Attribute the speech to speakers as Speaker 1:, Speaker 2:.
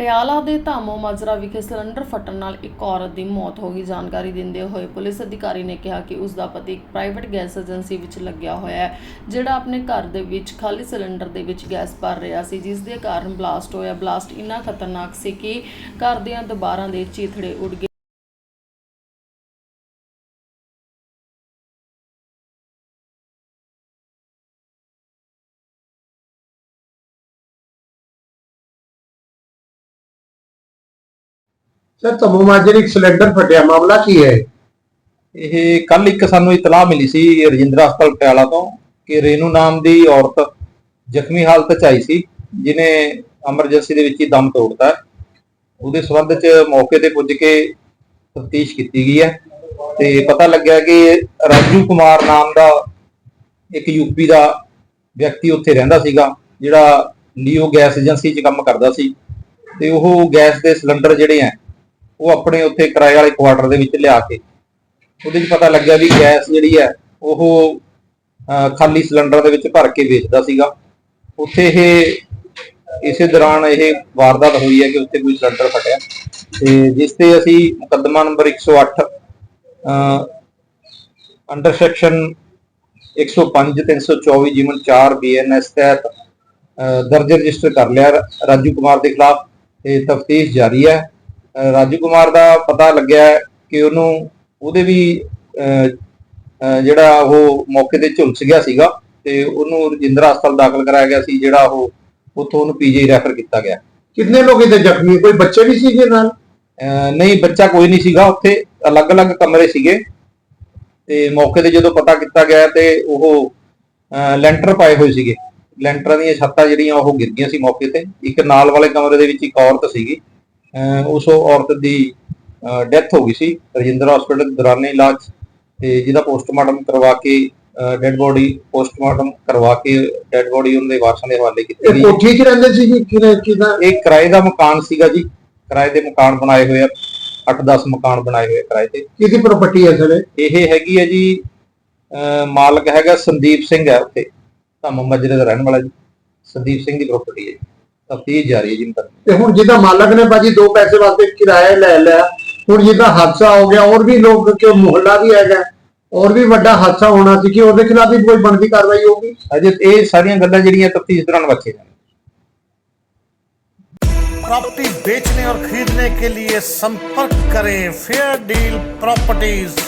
Speaker 1: ਪਟਿਆਲਾ ਦੇ ਧਾਮੋ ਮਾਜਰਾ ਵਿਖੇ ਸਿਲੰਡਰ ਫਟਣ ਨਾਲ ਇੱਕ ਔਰਤ ਦੀ ਮੌਤ ਹੋ ਗਈ। ਜਾਣਕਾਰੀ ਦਿੰਦੇ ਹੋਏ ਪੁਲਿਸ ਅਧਿਕਾਰੀ ਨੇ ਕਿਹਾ ਕਿ ਉਸ ਦਾ ਪਤੀ ਇੱਕ ਪ੍ਰਾਈਵੇਟ ਗੈਸ ਏਜੰਸੀ ਵਿੱਚ ਲੱਗਿਆ ਹੋਇਆ ਹੈ, ਜਿਹੜਾ ਆਪਣੇ ਘਰ ਦੇ ਵਿੱਚ ਖਾਲੀ ਸਿਲੰਡਰ ਦੇ ਵਿੱਚ ਗੈਸ ਭਰ ਰਿਹਾ ਸੀ ਜਿਸ ਦੇ ਕਾਰਨ ਬਲਾਸਟ ਹੋਇਆ। ਬਲਾਸਟ ਇੰਨਾ ਖਤਰਨਾਕ ਸੀ ਕਿ ਘਰ ਦੀਆਂ ਦੀਵਾਰਾਂ ਦੇ ਚੀਥੜੇ ਉੱਡ ਗਏ।
Speaker 2: ਸਰ ਤਮੋ ਮਾਜਰੇ ਇੱਕ ਸਿਲੰਡਰ ਫਟਿਆ, ਮਾਮਲਾ ਕੀ ਹੈ?
Speaker 3: ਇਹ ਕੱਲ ਇੱਕ ਸਾਨੂੰ ਇਤਲਾਹ ਮਿਲੀ ਸੀ ਰਜਿੰਦਰਾ ਹਸਪਤਾਲ ਪਟਿਆਲਾ ਤੋਂ ਕਿ ਰੇਨੂ ਨਾਮ ਦੀ ਔਰਤ ਜ਼ਖਮੀ ਹਾਲਤ 'ਚ ਆਈ ਸੀ ਜਿਨੇ ਐਮਰਜੈਂਸੀ ਦੇ ਵਿੱਚ ਹੀ ਦਮ ਤੋੜਤਾ ਉਹਦੇ ਸਬੰਧ 'ਚ ਮੌਕੇ ਤੇ ਪੁੱਜ ਕੇ ਤਫਤੀਸ਼ ਕੀਤੀ ਗਈ ਹੈ ਤੇ ਪਤਾ ਲੱਗਿਆ ਕਿ ਰਾਜੂ ਕੁਮਾਰ ਨਾਮ ਦਾ ਇੱਕ ਯੂਪੀ ਦਾ ਵਿਅਕਤੀ ਉੱਥੇ ਰਹਿੰਦਾ ਸੀਗਾ, ਜਿਹੜਾ ਲੀਓ ਗੈਸ ਏਜੰਸੀ 'ਚ ਕੰਮ ਕਰਦਾ ਸੀ। ਤੇ ਉਹ ਗੈਸ ਦੇ ਸਿਲੰਡਰ ਜਿਹੜੇ ਆ ਉਹ ਆਪਣੇ ਉੱਥੇ ਕਿਰਾਏ ਵਾਲੇ ਕੁਆਟਰ ਦੇ ਵਿੱਚ ਲਿਆ ਕੇ ਉਹਦੇ 'ਚ ਪਤਾ ਲੱਗਿਆ ਵੀ ਗੈਸ ਜਿਹੜੀ ਹੈ ਉਹ ਖਾਲੀ ਸਿਲੰਡਰ ਦੇ ਵਿੱਚ ਭਰ ਕੇ ਵੇਚਦਾ ਸੀਗਾ। ਉੱਥੇ ਇਹ, ਇਸੇ ਦੌਰਾਨ ਇਹ ਵਾਰਦਾਤ ਹੋਈ ਹੈ ਕਿ ਉੱਥੇ ਕੋਈ ਸਿਲੰਡਰ ਫਟਿਆ ਤੇ ਜਿਸ ਤੇ ਅਸੀਂ ਮੁਕੱਦਮਾ ਨੰਬਰ 108 ਅੰਡਰ ਸੈਕਸ਼ਨ 105 324 ਜਿਮਨ 4 ਬੀਐਨਐਸ ਤਹਿਤ ਦਰਜ ਰਜਿਸਟਰ ਕਰ ਲਿਆ ਰਾਜੂ ਕੁਮਾਰ ਦੇ ਖਿਲਾਫ ਤੇ ਤਫਤੀਸ਼ ਜਾਰੀ ਹੈ। ਰਾਜੂ ਕੁਮਾਰ ਦਾ ਪਤਾ ਲੱਗਿਆ ਕਿ ਉਹਨੂੰ ਉਹਦੇ ਵੀ ਜਿਹੜਾ ਉਹ ਮੌਕੇ ਤੇ ਝੁਲਸ ਗਿਆ ਸੀਗਾ ਤੇ ਉਹਨੂੰ ਰਜਿੰਦਰਾ ਹਸਪਤਾਲ ਦਾਖਲ ਕਰਾਇਆ ਗਿਆ ਸੀ ਜਿਹੜਾ ਉਹ ਉੱਥੋਂ ਉਹਨੂੰ ਪੀਜੀ ਰੈਫਰ ਕੀਤਾ ਗਿਆ।
Speaker 2: ਕਿੰਨੇ ਲੋਕ ਇਹਦੇ ਜ਼ਖਮੀ? ਕੋਈ ਬੱਚੇ ਵੀ ਸੀਗੇ ਨਾਲ?
Speaker 3: ਨਹੀਂ ਬੱਚਾ ਕੋਈ ਨਹੀਂ ਸੀਗਾ ਉੱਥੇ ਅਲੱਗ-ਅਲੱਗ ਕਮਰੇ ਸੀਗੇ। ਤੇ ਮੌਕੇ ਤੇ ਜਦੋਂ ਪਤਾ ਕੀਤਾ ਗਿਆ ਤੇ ਉਹ ਲੈਂਟਰ ਪਾਏ ਹੋਏ ਸੀਗੇ। ਲੈਂਟਰਾਂ ਦੀਆਂ ਛੱਤਾਂ ਜਿਹੜੀਆਂ ਉਹ ਗਿਰ ਗਈਆਂ ਸੀ ਮੌਕੇ ਤੇ। ਇੱਕ ਨਾਲ ਵਾਲੇ ਕਮਰੇ ਦੇ ਵਿੱਚ ਇੱਕ ਔਰਤ ਸੀਗੀ। ਉਸ ਔਰਤ ਦੀ ਡੈਥ ਹੋ ਗਈ ਸੀ ਰਜਿੰਦਰਾ ਹਸਪੀਟਲ ਦੌਰਾਨੇ ਇਲਾਜ ਤੇ ਜਿਹਦਾ ਪੋਸਟਮਾਰਟਮ ਕਰਵਾ ਕੇ ਡੈੱਡ ਬੋਡੀ ਪੋਸਟਮਾਰਟਮ ਕਰਵਾ ਕੇ ਡੈੱਡ ਬੋਡੀ ਉਹਨਾਂ ਦੇ ਵਾਰਸਾਂ ਦੇ ਹਵਾਲੇ ਕੀਤੀ
Speaker 2: ਇਹ
Speaker 3: ਗਈ।
Speaker 2: ਕੋਠੀ 'ਚ ਰਹਿੰਦੇ ਸੀ ਜੀ ਕਿਹਦਾ?
Speaker 3: ਇਹ ਕਿਰਾਏ ਦਾ ਮਕਾਨ ਸੀਗਾ ਜੀ। ਕਿਰਾਏ ਦੇ ਮਕਾਨ ਬਣਾਏ ਹੋਏ ਆ। 8-10 ਮਕਾਨ ਬਣਾਏ ਹੋਏ ਕਿਰਾਏ ਤੇ।
Speaker 2: ਕਿਹਦੀ ਪ੍ਰਾਪਰਟੀ ਹੈ ਸਰ ਇਹ?
Speaker 3: ਹੈਗੀ ਹੈ ਜੀ ਮਾਲਕ ਹੈਗਾ ਸੰਦੀਪ ਸਿੰਘ ਹੈ ਉੱਥੇ। ਧੰਮ ਮਜਰੇ ਦਾ ਰਹਿਣ ਵਾਲਾ ਜੀ। ਸੰਦੀਪ ਸਿੰਘ ਦੀ ਪ੍ਰਾਪਰਟੀ ਹੈ ਜੀ। ਤਫਤੀਸ਼ ਜਾਰੀ ਹੈ ਜੀ ਮੁਕੱਦਮੇ
Speaker 2: ਤੇ ਹੁਣ ਜਿਹਦਾ ਮਾਲਕ ਨੇ ਬਾਜੀ ਦੋ ਪੈਸੇ ਵਾਸਤੇ ਕਿਰਾਇਆ ਲੈ ਲਿਆ ਹੁਣ ਜਿਹਦਾ ਹਾਦਸਾ ਹੋ ਗਿਆ ਹੋਰ ਵੀ ਲੋਕ ਕਿ ਮੁਹੱਲਾ ਵੀ ਹੈਗਾ ਹੋਰ ਵੀ ਵੱਡਾ ਹਾਦਸਾ ਹੋਣਾ ਸੀ ਕਿ ਉਹਦੇ ਖਿਲਾਫ ਵੀ ਕੋਈ ਬਣਦੀ ਕਾਰਵਾਈ ਹੋਊਗੀ
Speaker 3: ਅਜੇ ਇਹ ਸਾਰੀਆਂ ਗੱਲਾਂ ਜਿਹੜੀਆਂ ਤਫਤੀਸ਼ ਦੌਰਾਨ ਬਚੇ ਜਾਣ
Speaker 4: प्रॉपर्टी बेचने और खरीदने के लिए संपर्क करें फेयर डील प्रॉपर्टीज